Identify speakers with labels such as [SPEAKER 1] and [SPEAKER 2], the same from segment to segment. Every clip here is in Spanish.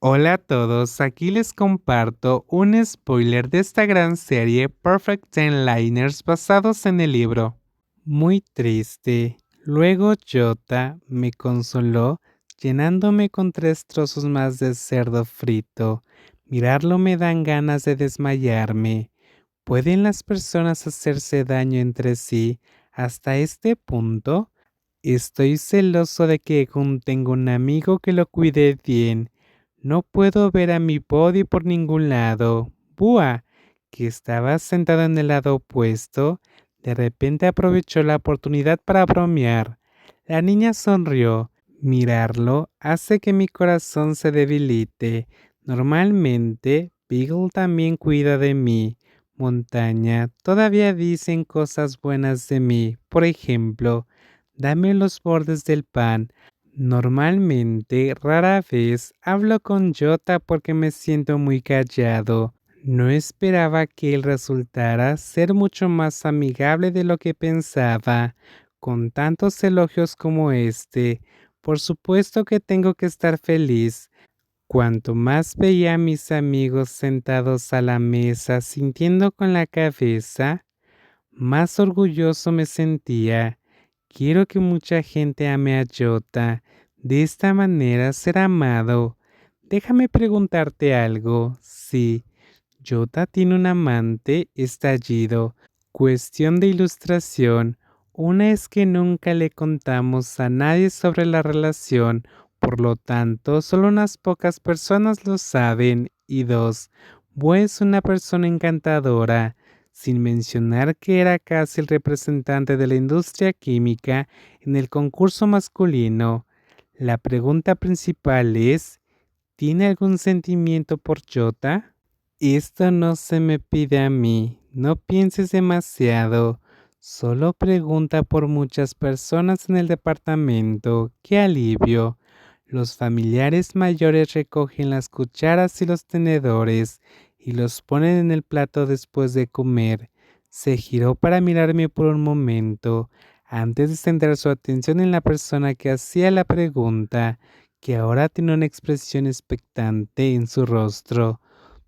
[SPEAKER 1] Hola a todos, aquí les comparto un spoiler de esta gran serie Perfect Ten Liners basados en el libro. Muy triste. Luego Jota me consoló llenándome con tres trozos más de cerdo frito. Mirarlo me dan ganas de desmayarme. ¿Pueden las personas hacerse daño entre sí hasta este punto? Estoy celoso de que tengo un amigo que lo cuide bien no puedo ver a mi body por ningún lado. Bua, que estaba sentado en el lado opuesto, de repente aprovechó la oportunidad para bromear. La niña sonrió. Mirarlo hace que mi corazón se debilite. Normalmente, Beagle también cuida de mí. Montaña, todavía dicen cosas buenas de mí. Por ejemplo, dame los bordes del pan. Normalmente, rara vez hablo con Jota porque me siento muy callado. No esperaba que él resultara ser mucho más amigable de lo que pensaba. Con tantos elogios como este, por supuesto que tengo que estar feliz. Cuanto más veía a mis amigos sentados a la mesa sintiendo con la cabeza, más orgulloso me sentía. Quiero que mucha gente ame a Jota. De esta manera ser amado. Déjame preguntarte algo. Sí, Jota tiene un amante estallido. Cuestión de ilustración. Una es que nunca le contamos a nadie sobre la relación, por lo tanto, solo unas pocas personas lo saben. Y dos, Bo es una persona encantadora sin mencionar que era casi el representante de la industria química en el concurso masculino. La pregunta principal es, ¿tiene algún sentimiento por Jota? Esto no se me pide a mí, no pienses demasiado. Solo pregunta por muchas personas en el departamento. ¡Qué alivio! Los familiares mayores recogen las cucharas y los tenedores y los ponen en el plato después de comer. Se giró para mirarme por un momento, antes de centrar su atención en la persona que hacía la pregunta, que ahora tiene una expresión expectante en su rostro.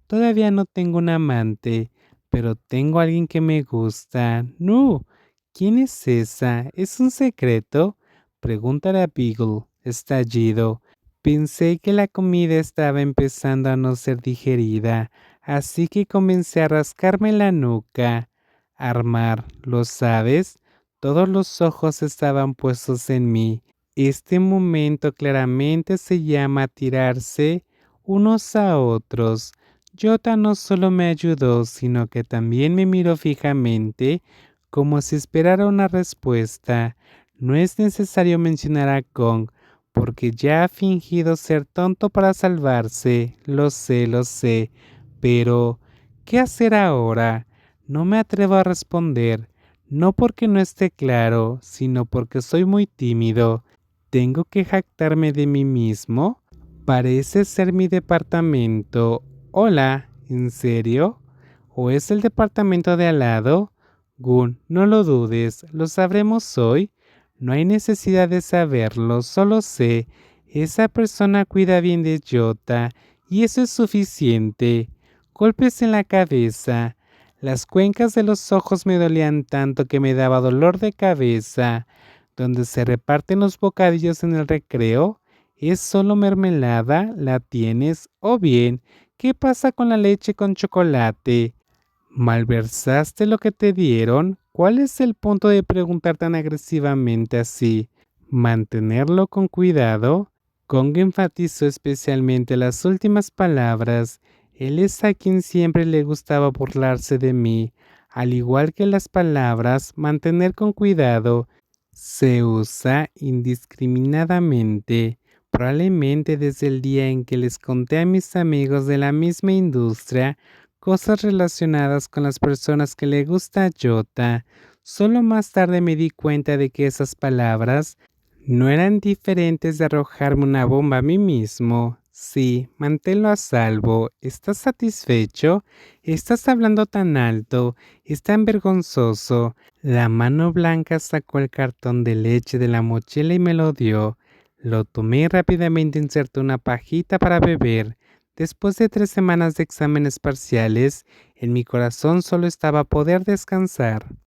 [SPEAKER 1] Todavía no tengo un amante, pero tengo alguien que me gusta. No. ¿Quién es esa? ¿Es un secreto? Pregúntale a Beagle, estallido. Pensé que la comida estaba empezando a no ser digerida, así que comencé a rascarme la nuca. Armar, ¿lo sabes? Todos los ojos estaban puestos en mí. Este momento claramente se llama tirarse unos a otros. Jota no solo me ayudó, sino que también me miró fijamente, como si esperara una respuesta. No es necesario mencionar a Kong, porque ya ha fingido ser tonto para salvarse. Lo sé, lo sé. Pero, ¿qué hacer ahora? No me atrevo a responder, no porque no esté claro, sino porque soy muy tímido. ¿Tengo que jactarme de mí mismo? Parece ser mi departamento. Hola, ¿en serio? ¿O es el departamento de al lado? Gun, no lo dudes, lo sabremos hoy. No hay necesidad de saberlo, solo sé, esa persona cuida bien de Jota y eso es suficiente. Golpes en la cabeza. Las cuencas de los ojos me dolían tanto que me daba dolor de cabeza. Donde se reparten los bocadillos en el recreo, ¿es solo mermelada? ¿La tienes? O bien, ¿qué pasa con la leche con chocolate? ¿Malversaste lo que te dieron? ¿Cuál es el punto de preguntar tan agresivamente así? Mantenerlo con cuidado. Kong enfatizó especialmente las últimas palabras. Él es a quien siempre le gustaba burlarse de mí. Al igual que las palabras, mantener con cuidado se usa indiscriminadamente. Probablemente desde el día en que les conté a mis amigos de la misma industria cosas relacionadas con las personas que le gusta a Jota. Solo más tarde me di cuenta de que esas palabras no eran diferentes de arrojarme una bomba a mí mismo. Sí, manténlo a salvo. ¿Estás satisfecho? Estás hablando tan alto. Es tan vergonzoso. La mano blanca sacó el cartón de leche de la mochila y me lo dio. Lo tomé rápidamente inserté una pajita para beber. Después de tres semanas de exámenes parciales, en mi corazón solo estaba poder descansar.